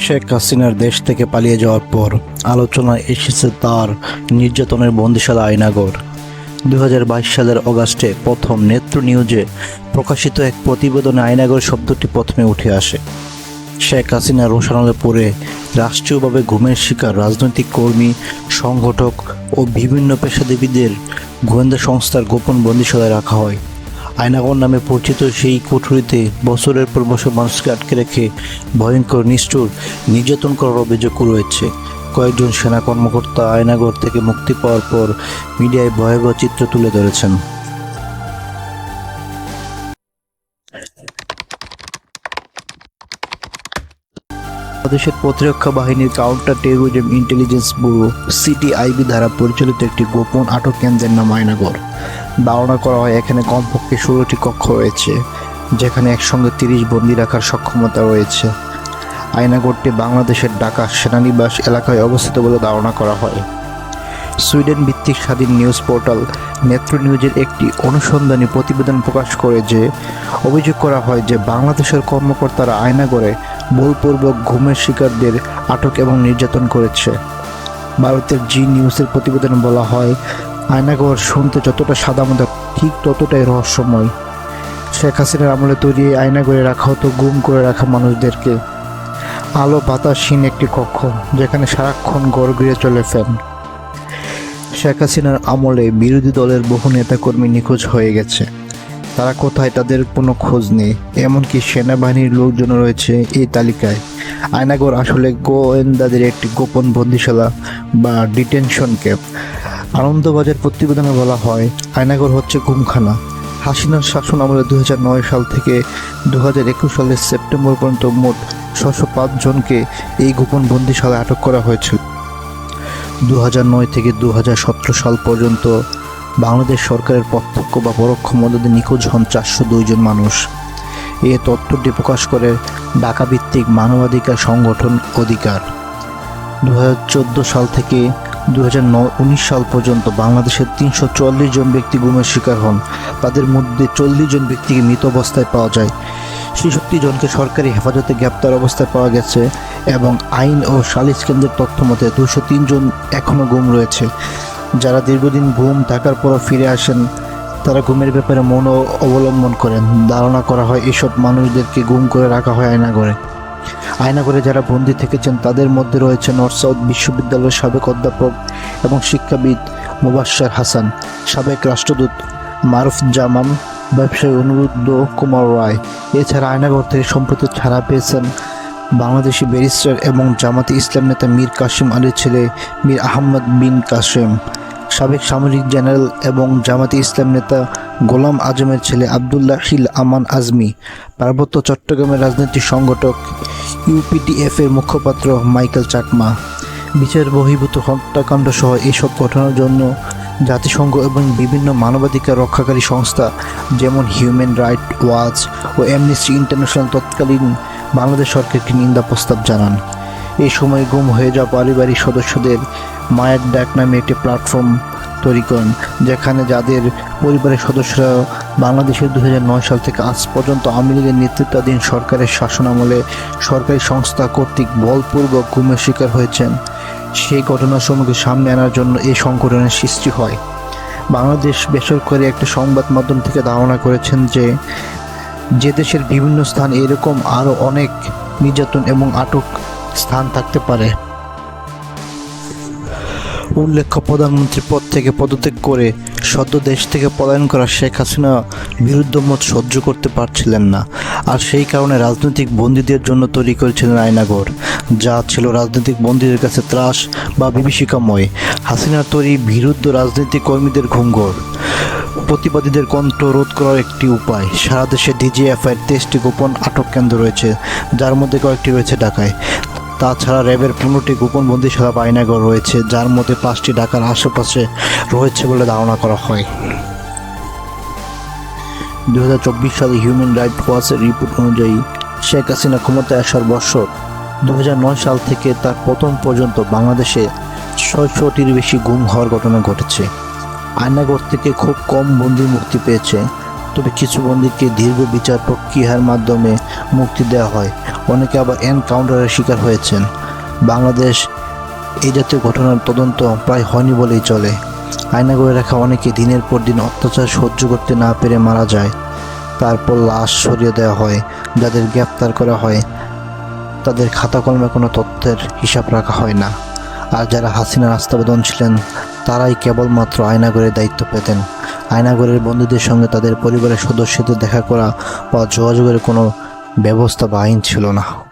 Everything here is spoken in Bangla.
শেখ হাসিনার দেশ থেকে পালিয়ে যাওয়ার পর আলোচনায় এসেছে তার নির্যাতনের বন্দিশালা আয়নাগর দুই হাজার বাইশ সালের অগাস্টে প্রথম নেত্র নিউজে প্রকাশিত এক প্রতিবেদনে আয়নাগর শব্দটি প্রথমে উঠে আসে। শেখ হাসিনা রোশানলে পড়ে রাষ্ট্রীয়ভাবে ঘুমের শিকার রাজনৈতিক কর্মী, সংগঠক ও বিভিন্ন পেশাদেবীদের গোয়েন্দা সংস্থার গোপন বন্দিশালায় রাখা হয়। আয়নাগর নামে পরিচিত সেই কুঠুরিতে বছরের পর বছর মানুষকে আটকে রেখে ভয়ঙ্কর, নিষ্ঠুর, নির্যাতন করার অভিযোগ রয়েছে। কয়েকজন সেনা কর্মকর্তা আয়নাগর থেকে মুক্তি পাওয়ার পর মিডিয়ায় ভয়াবহ চিত্র তুলে ধরেছেন। বাংলাদেশের প্রতিরক্ষা বাহিনীর counter terrorism intelligence bureau, CTIB দ্বারা পরিচালিত একটি গোপন আটক কেন্দ্রের নাম আয়নাগর। ধারণা করা হয় এখানে কমপক্ষে ষোলোটি কক্ষ রয়েছে, যেখানে একসঙ্গে তিরিশ বন্দি রাখার সক্ষমতা রয়েছে। আয়নাগরটি বাংলাদেশের ঢাকা সেনানিবাস এলাকায় অবস্থিত বলে ধারণা করা হয়। সুইডেন ভিত্তিক স্বাধীন নিউজ পোর্টাল নেত্র নিউজের একটি অনুসন্ধানী প্রতিবেদন প্রকাশ করে যে, অভিযোগ করা হয় যে বাংলাদেশের কর্মকর্তারা আয়নাগরে বলপূর্বক ঘুমের শিকারদের আটক এবং নির্যাতন করেছে। ভারতের জি নিউজের প্রতিবেদনে বলা হয়, আয়নাগর শুনতে যতটা সাদামাদা, ঠিক ততটাই রহস্যময়। শেখ হাসিনার আমলে তৈরি এই আয়নাগরে রাখা হতো গুম করে রাখা মানুষদেরকে। আলো বাতাসহীন একটি কক্ষ, যেখানে সারাক্ষণ গড় গিয়ে চলে ফ্যান। শেখ হাসিনার আমলে বিরোধী দলের বহু নেতাকর্মী নিখোঁজ হয়ে গেছে। তারা কোথায় তাদের কোনো খোঁজ নেই, এমনকি সেনাবাহিনীর লোকজন রয়েছে এই তালিকায়। আয়নাগর আসলে গোয়েন্দাদের একটি গোপন বন্দিশালা বা ডিটেনশন ক্যাম্প। আনন্দবাজার প্রতিবেদনে বলা হয়, আয়নাগর হচ্ছে গুমখানা হাসিনার শাসন আমলে দু হাজার নয় সাল থেকে দু একুশ সালের সেপ্টেম্বর পর্যন্ত মোট ছশো জনকে এই গোপন বন্দিশালায় আটক করা হয়েছিল। দু হাজার নয় থেকে দু হাজার সতেরো সাল পর্যন্ত বাংলাদেশ সরকারের প্রত্যক্ষ বা পরোক্ষ মদদে নিখোঁজ হন চারশো জন মানুষ। এ তথ্যটি প্রকাশ করে ঢাকা ভিত্তিক মানবাধিকার সংগঠন অধিকার। দু হাজার চোদ্দ সাল থেকে দু সাল পর্যন্ত বাংলাদেশের তিনশো চুয়াল্লিশ জন ব্যক্তি গুমের শিকার হন। তাদের মধ্যে চল্লিশ জন ব্যক্তিকে মৃত অবস্থায় পাওয়া যায়। ছেষট্টি জনকে সরকারি হেফাজতে গ্রেপ্তার অবস্থায় পাওয়া গেছে এবং আইন ও সালিশ কেন্দ্রের তথ্য মতে দুশো জন এখনও গুম রয়েছে। যারা দীর্ঘদিন ঘুম থাকার পরও ফিরে আসেন, তারা ঘুমের ব্যাপারে মন অবলম্বন করেন। ধারণা করা হয়, এসব মানুষদেরকে গুম করে রাখা হয় আয়নাগরে আয়নাগরে যারা বন্দী থেকেছেন, তাদের মধ্যে রয়েছে নর্থ সাউথ বিশ্ববিদ্যালয়ের সাবেক অধ্যাপক এবং শিক্ষাবিদ মুবাশ্শার হাসান, সাবেক রাষ্ট্রদূত মারুফ জামান ব্যবসায়ী অনুরুদ্ধ কুমার রায়। এছাড়া আয়নাগর থেকে সম্প্রতি ছাড়া পেয়েছেন বাংলাদেশি ব্যারিস্টার এবং জামাতে ইসলাম নেতা মীর কাসিম আলীর ছেলে মীর আহমদ বিন কাসেম। সাবেক সামরিক জেনারেল এবং জামাতি ইসলাম নেতা গোলাম আজমের ছেলে আবদুল্লাহ হিল আমান আজমি, পার্বত্য চট্টগ্রামের রাজনৈতিক সংগঠক ইউপিডিএফ এর মুখপাত্র মাইকেল চাকমা। বিচার বহির্ভূত হত্যাকাণ্ড সহ এইসব ঘটনার জন্য জাতিসংঘ এবং বিভিন্ন মানবাধিকার রক্ষাকারী সংস্থা যেমন হিউম্যান রাইট ওয়াচ ও অ্যামনেস্টি ইন্টারন্যাশনাল তৎকালীন বাংলাদেশ সরকারকে নিন্দা প্রস্তাব জানান। এই সময় গুম হয়ে যাওয়া পারিবারিক সদস্যদের মায়ের ডাক নামে একটি প্ল্যাটফর্ম তৈরি করেন, যেখানে যাদের পরিবারের সদস্যরা বাংলাদেশের দু হাজার নয় সাল থেকে আজ পর্যন্ত আওয়ামী লীগের নেতৃত্বাধীন সরকারের শাসনামলে সরকারি সংস্থা কর্তৃক বলপূর্বক গুমের শিকার হয়েছেন। সেই ঘটনাসমূহকে সামনে আনার জন্য এই সংগঠনের সৃষ্টি হয়। বাংলাদেশ বেসরকারি একটা সংবাদ মাধ্যম থেকে ধারণা করেছেন যে যে দেশের বিভিন্ন স্থান এরকম আরও অনেক নির্যাতন এবং আটক স্থান থাকতে পারে। উল্লেখ্য, প্রধানমন্ত্রী পদ থেকে পদত্যাগ করে সদ্য দেশ থেকে পলায়ন করা শেখ হাসিনা বিরুদ্ধ মত সহ্য করতে পারছিলেন না। আর সেই কারণে রাজনৈতিক বন্দীদের জন্য তৈরি করেছিলেন আয়নাগর, যা ছিল রাজনৈতিক বন্দীদের কাছে ত্রাস বা বিভীষিকাময়। হাসিনার তৈরি বিরুদ্ধ রাজনৈতিক কর্মীদের ঘুমঘর, প্রতিবাদীদের কণ্ঠ রোধ করার একটি উপায়। সারা দেশে ডিজিএফআইয়ের তেইশটি গোপন আটক কেন্দ্র রয়েছে, যার মধ্যে কয়েকটি রয়েছে ঢাকায়। তাছাড়া র্যাবের পনেরোটি গোপন বন্দিশালা বাইনাগর রয়েছে, যার মধ্যে পাঁচটি ঢাকার আশেপাশে রয়েছে বলে ধারণা করা হয়। দু হাজার চব্বিশ সালে হিউম্যান রাইটস ওয়াচের রিপোর্ট অনুযায়ী শেখ হাসিনা ক্ষমতায় আসার বছর দু হাজার নয় সাল থেকে তার প্রথম পর্যন্ত বাংলাদেশে ছয়শটির বেশি গুম হওয়ার ঘটনা ঘটেছে। আয়নাগর থেকে খুব কম বন্দি মুক্তি পেয়েছে, তবে কিছু বন্দীকে দীর্ঘ বিচার প্রক্রিয়ার মাধ্যমে মুক্তি দেওয়া হয়। অনেকে আবার এনকাউন্টারের শিকার হয়েছেন। বাংলাদেশ এই জাতীয় ঘটনার তদন্ত প্রায় হয়নি বলেই চলে। আয়না করে রাখা অনেকে দিনের পর দিন অত্যাচার সহ্য করতে না পেরে মারা যায়। তারপর লাশ সরিয়ে দেওয়া হয়, যাদের গ্রেপ্তার করা হয়, তাদের খাতা কলমে কোনো তথ্যের হিসাব রাখা হয় না। আর যারা হাসিনার আস্থাবাদন ছিলেন, তারাই কেবলমাত্র আয়নাগরের দায়িত্ব পেতেন। আয়নাগরের বন্ধুদের সঙ্গে তাদের পরিবারের সদস্যদের দেখা করা বা যোগাযোগের কোনো ব্যবস্থা বা আইন ছিল না।